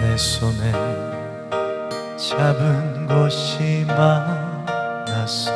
내 손에 잡은 곳이 많아서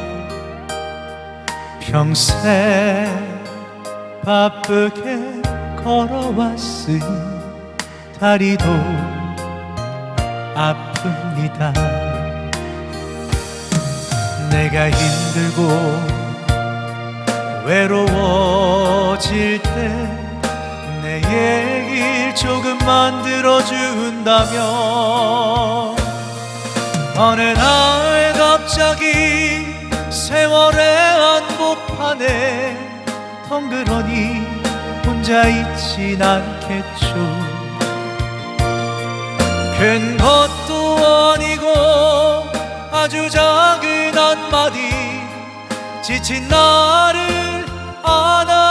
평생 바쁘게 걸어왔으니 다리도 아픕니다. 내가 힘들고 외로워질 때 내 얘길 조금만 들어준다면 어느 날 갑자기 세월의 한복판에 덩그러니 혼자 있진 않겠죠. 큰 것도 아니고 아주 작은 한마디. 지친 나를 안아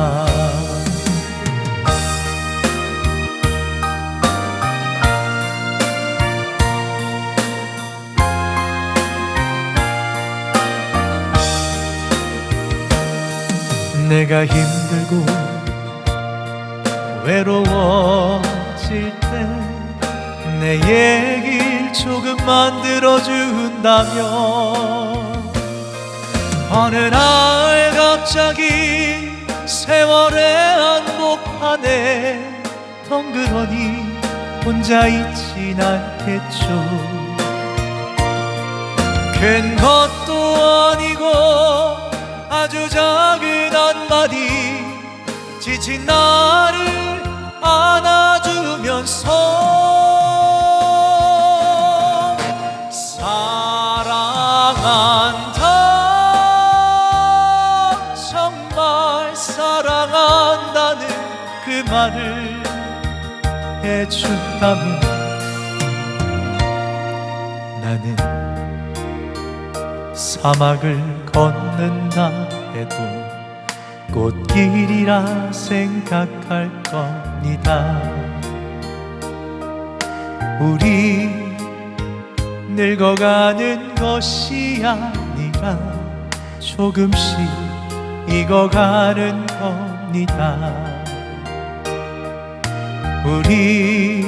내가 힘들고 외로워질 때 내 얘길 조금만 들어준다면 어느 날 갑자기 세월의 한복판에 덩그러니 혼자 있진 않겠죠. 큰 것도 아니고 아주 작은 한마디 지친 나를 안아주면서 사랑한다 정말 사랑한다는 그 말을 해준다면 나는 사막을 걷는다 해도 꽃길이라 생각할 겁니다. 우리 늙어가는 것이 아니라 조금씩 익어가는 겁니다. 우리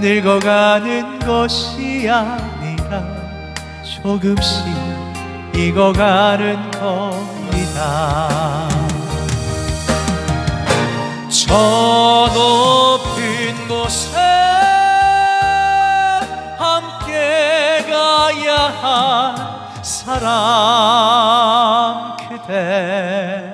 늙어가는 것이 아니라 조금씩 익어가는 겁니다. 저 높은 곳에 함께 가야 할 사람 그대